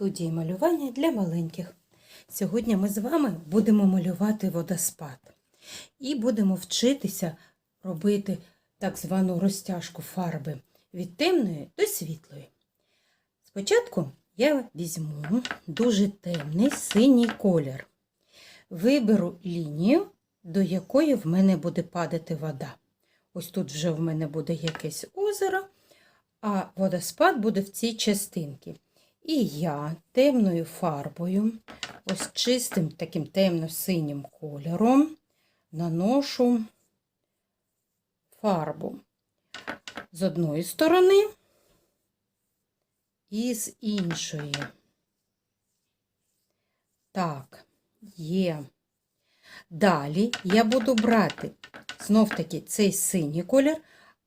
студії малювання для маленьких. Сьогодні ми з вами будемо малювати водоспад і будемо вчитися робити так звану розтяжку фарби від темної до світлої. Спочатку я візьму дуже темний синій колір. Виберу лінію, до якої в мене буде падати вода. Ось тут вже в мене буде якесь озеро, а водоспад буде в цій частинці. І я темною фарбою, ось чистим таким темно-синім кольором, наношу фарбу з одної сторони і з іншої. Так, є. Далі я буду брати знов таки цей синій колір,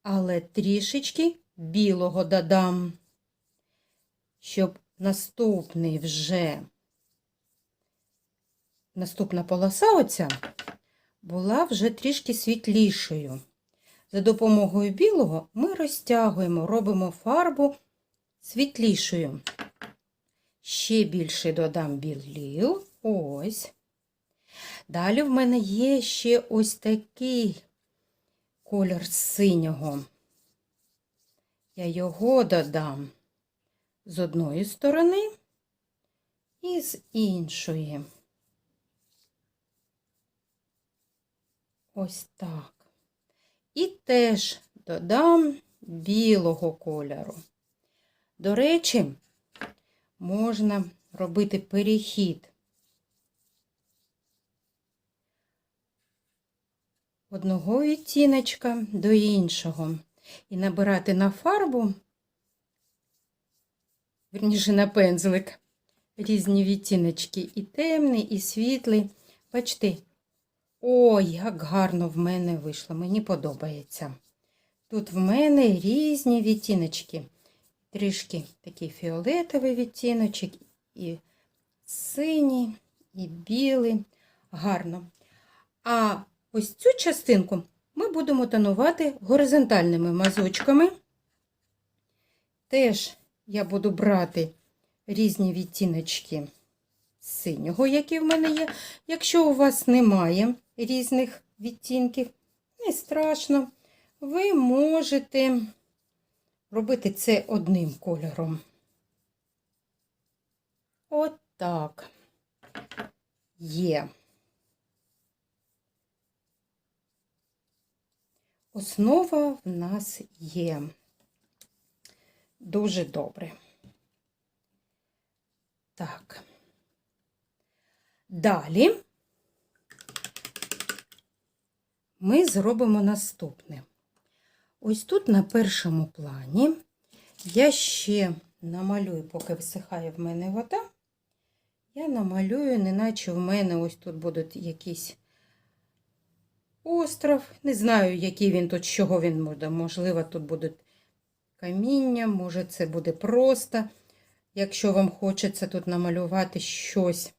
але трішечки білого додам, щоб наступний вже наступна полоса оця була вже трішки світлішою. За допомогою білого ми розтягуємо, робимо фарбу світлішою. Ще більше додам білів. Ось. Далі в мене є ще ось такий колір синього. Я його додам з одної сторони і з іншої. Ось так. І теж додам білого кольору. До речі, можна робити перехід одного відтіночка до іншого і набирати на фарбу, верніше на пензлик, різні відтіночки, і темний, і світлий. Бачите, ой, як гарно в мене вийшло, мені подобається. Тут в мене різні відтіночки. Трішки такий фіолетовий відтіночок, і синій, і білий. Гарно. А ось цю частинку ми будемо тонувати горизонтальними мазочками. Теж я буду брати різні відтіночки синього, які в мене є. Якщо у вас немає різних відтінків, не страшно, ви можете робити це одним кольором. От так. Є. Основа в нас є. Дуже добре. Так. Далі ми зробимо наступне. Ось тут на першому плані я ще намалюю, поки висихає в мене вода, я намалюю, неначе в мене ось тут будуть якісь остров. Не знаю, який він тут, з чого він буде. Можливо, тут буде каміння, може, це буде просто. Якщо вам хочеться тут намалювати щось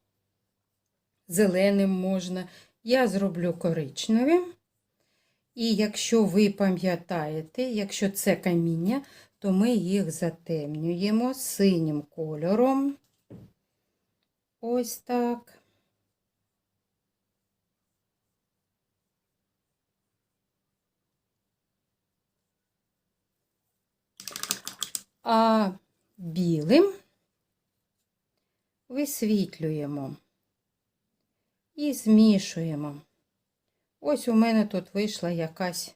зеленим можна, я зроблю коричневим. І якщо ви пам'ятаєте, якщо це каміння, то ми їх затемнюємо синім кольором. Ось так. А білим висвітлюємо і змішуємо. Ось у мене тут вийшла якась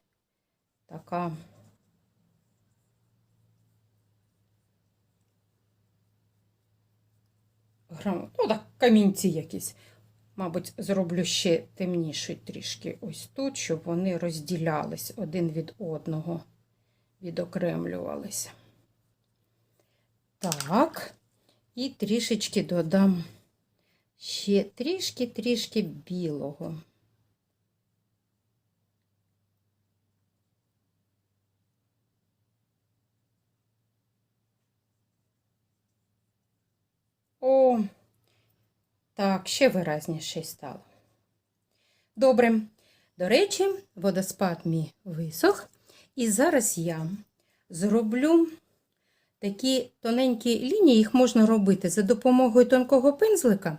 така грам... ну так, камінці якісь. Мабуть, зроблю ще темніший трішки ось тут, щоб вони розділялись один від одного, відокремлювалися. Так, і трішечки додам ще трішки-трішки білого. О, так, ще виразніше стало. Добре. До речі, водоспад мій висох. І зараз я зроблю такі тоненькі лінії, їх можна робити за допомогою тонкого пензлика,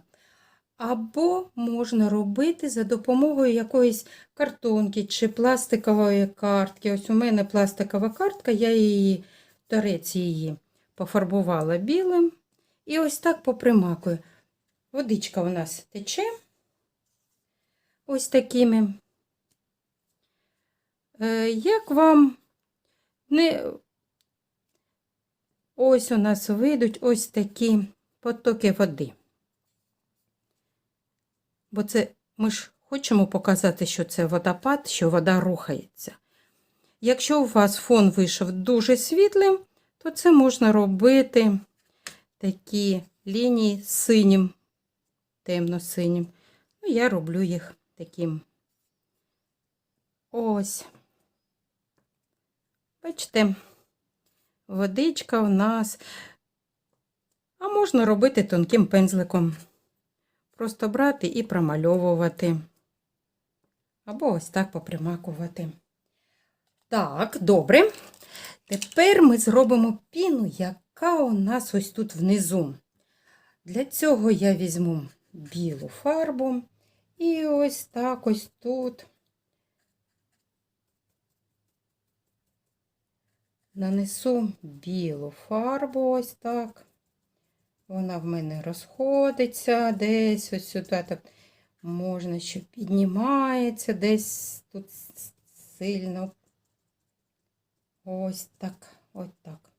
або можна робити за допомогою якоїсь картонки чи пластикової картки. Ось у мене пластикова картка, я її, торець її пофарбувала білим. І ось так попримакую. Водичка у нас тече ось такими. Е, Як вам не ось у нас вийдуть ось такі потоки води. Бо це ми ж хочемо показати, що це водопад, що вода рухається. Якщо у вас фон вийшов дуже світлим, то це можна робити такі лінії синім, темно-синім. Ну, я роблю їх таким. Ось. Бачите, водичка у нас. А можна робити тонким пензликом. Просто брати і промальовувати. Або ось так попримакувати. Так, добре. Тепер ми зробимо піну, яка у нас ось тут внизу. Для цього я візьму білу фарбу і ось так ось тут нанесу білу фарбу ось так. Вона в мене розходиться десь ось сюди. Так можна, що піднімається, десь тут сильно. Ось так, ось так.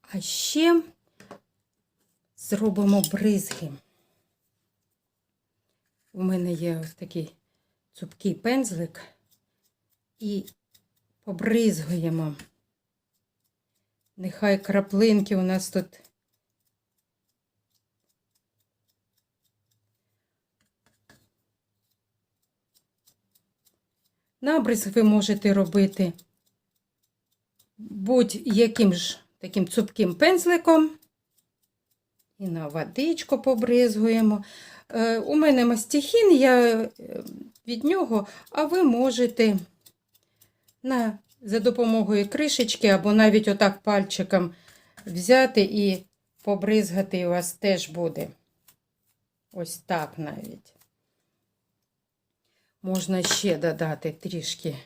А ще зробимо бризги. У мене є ось такий цупкий пензлик і побризгуємо. Нехай краплинки у нас тут. Набризг ви можете робити будь-яким ж таким цупким пензликом. І на водичку побризгуємо. Е, у мене мастихін, я е, від нього, а ви можете на, за допомогою кришечки або навіть отак пальчиком взяти і побризгати, у вас теж буде. Ось так навіть. Можна ще додати трішки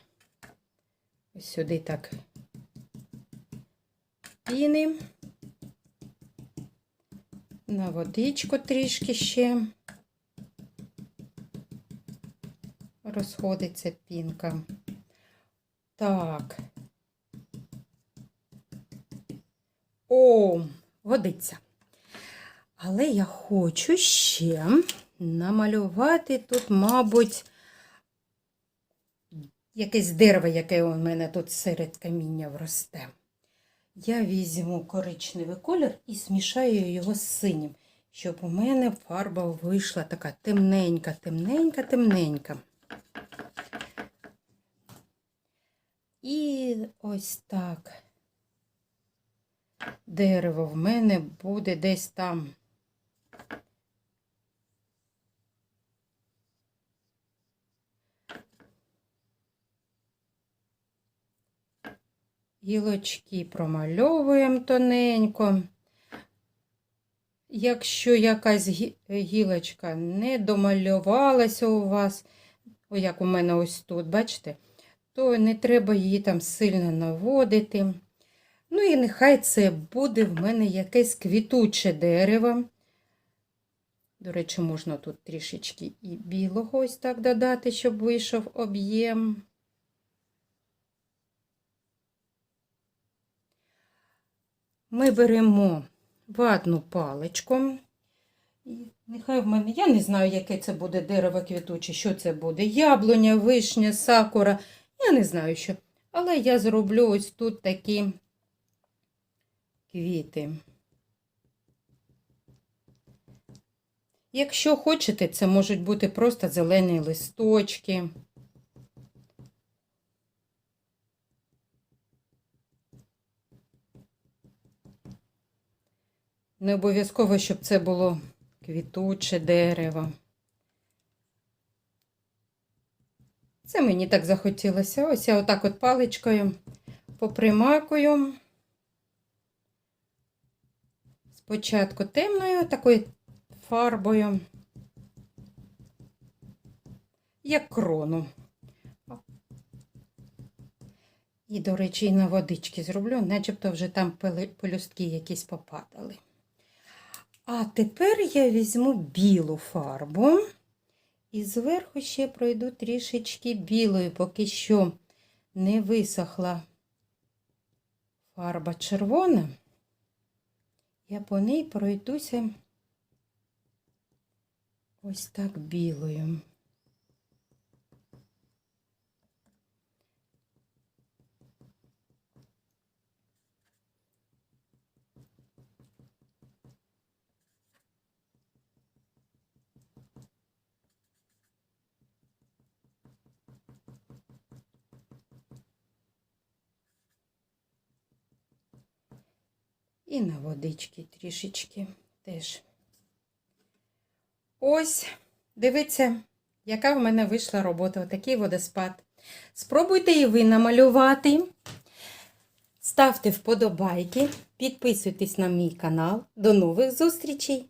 ось сюди так піни. На водичку трішки ще розходиться пінка. Так. О, водиться. Але я хочу ще намалювати тут, мабуть, якесь дерево, яке у мене тут серед каміння росте. Я візьму коричневий колір і змішаю його з синім, щоб у мене фарба вийшла така темненька, темненька, темненька. І ось так. Дерево в мене буде десь там. Гілочки промальовуємо тоненько. Якщо якась гілочка не домалювалася у вас, як у мене ось тут, бачите, то не треба її там сильно наводити. Ну і нехай це буде в мене якесь квітуче дерево. До речі, можна тут трішечки і білого ось так додати, щоб вийшов об'єм. Ми беремо ватну паличку. І нехай в мене, я не знаю, яке це буде дерево квітуче, що це буде. Яблуня, вишня, сакура. Я не знаю що. Але я зроблю ось тут такі квіти. Якщо хочете, це можуть бути просто зелені листочки. Не обов'язково, щоб це було квітуче дерево. Це мені так захотілося. Ось я отак от паличкою попримакую. спочатку темною такою фарбою, як крону. І, до речі, на водички зроблю, начебто вже там пелюстки якісь попадали. А тепер я візьму білу фарбу і зверху ще пройду трішечки білою, поки що не висохла фарба червона. Я по ній пройдуся ось так білою. І на водички трішечки теж. Ось, дивіться, яка в мене вийшла робота. Отакий водоспад. Спробуйте і ви намалювати. Ставте вподобайки, підписуйтесь на мій канал. До нових зустрічей!